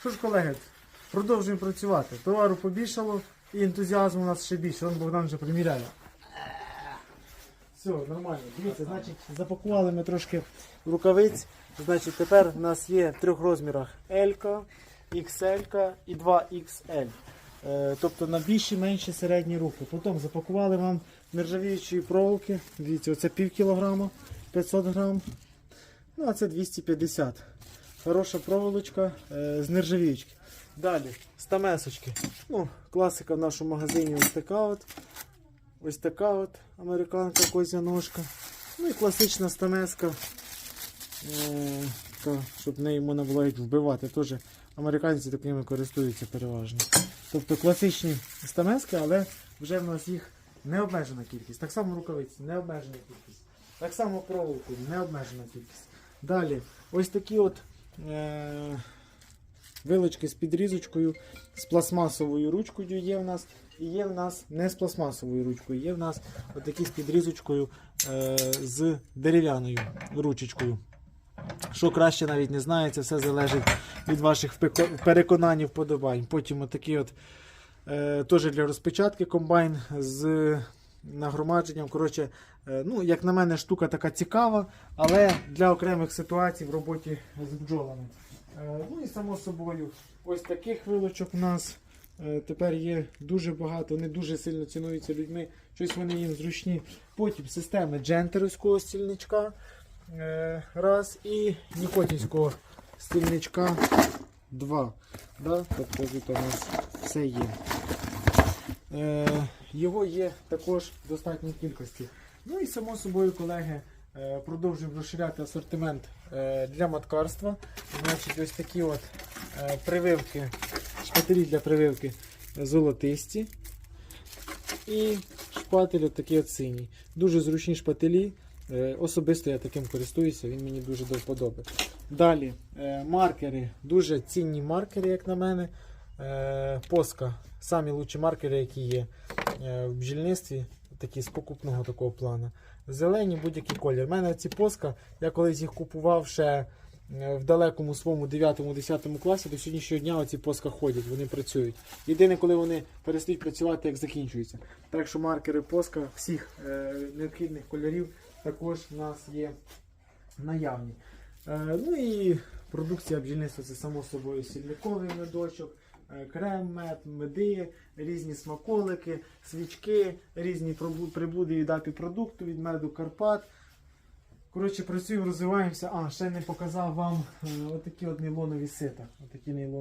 Що ж, колеги, продовжуємо працювати. Товару побільшало і ентузіазму у нас ще більше. Вон Богдан вже приміряє. Все, нормально. Дивіться, значить, запакували ми трошки рукавиць. Значить, тепер у нас є в трьох розмірах L, XL і 2XL. Е, тобто на більші, менші, середні руки. Потім запакували вам нержавіючої проволоки. Дивіться, оце пів кілограма, 500 грам. Ну, а це 250. Хороша проволочка е, з нержавіючки. Далі, стамесочки. Ну, класика в нашому магазині ось така от. Ось така от американка козя ножка. Ну і класична стамеска. Е, така, щоб неї можна було їх вбивати. Теж американці такими користуються переважно. Тобто класичні стамески, але вже в нас їх необмежена кількість. Так само рукавиці, необмежена кількість. Так само проволоку, необмежена кількість. Далі, ось такі от вилочки з підрізочкою, з пластмасовою ручкою є в нас. І є в нас не з пластмасовою ручкою, є в нас отакі з підрізочкою е- з дерев'яною ручечкою. Що краще навіть не знаю, це все залежить від ваших переконань і вподобань. Потім отакий от е, теж для розпечатки комбайн з нагромадженням. Коротше, е, ну, як на мене, штука така цікава, але для окремих ситуацій в роботі з бджолами. Е, ну і само собою, ось таких вилочок у нас е, тепер є дуже багато, вони дуже сильно цінуються людьми, щось вони їм зручні. Потім системи джентерівського стільничка. Раз і нікотівського стільничка два. Да? Тобто тут у нас все є. Його є також в достатній кількості. Ну і само собою, колеги, е, продовжуємо розширяти асортимент е, для маткарства. Значить, ось такі от е, прививки, шпателі для прививки золотисті. І шпатель от от синій. Дуже зручні шпателі. Особисто я таким користуюся, він мені дуже до вподоби. Далі маркери, дуже цінні маркери, як на мене. Поска. Самі лучші маркери, які є в бджільництві, такі з покупного такого плану. Зелені будь-який колір. У мене ці поска, я колись їх купував ще е, в далекому своєму 9-10 класі, до сьогоднішнього дня оці поска ходять, вони працюють. Єдине, коли вони перестають працювати, як закінчуються. Так що маркери поска всіх е, необхідних кольорів також в нас є наявні. Е, ну і продукція бджільництва це само собою сільниковий медочок, е, крем, мед, меди, різні смаколики, свічки, різні прибуди від апіпродукту, від меду Карпат. Коротше, працюємо, розвиваємося. А, ще не показав вам е, отакі от нейлонові сита. Отакі нейлонові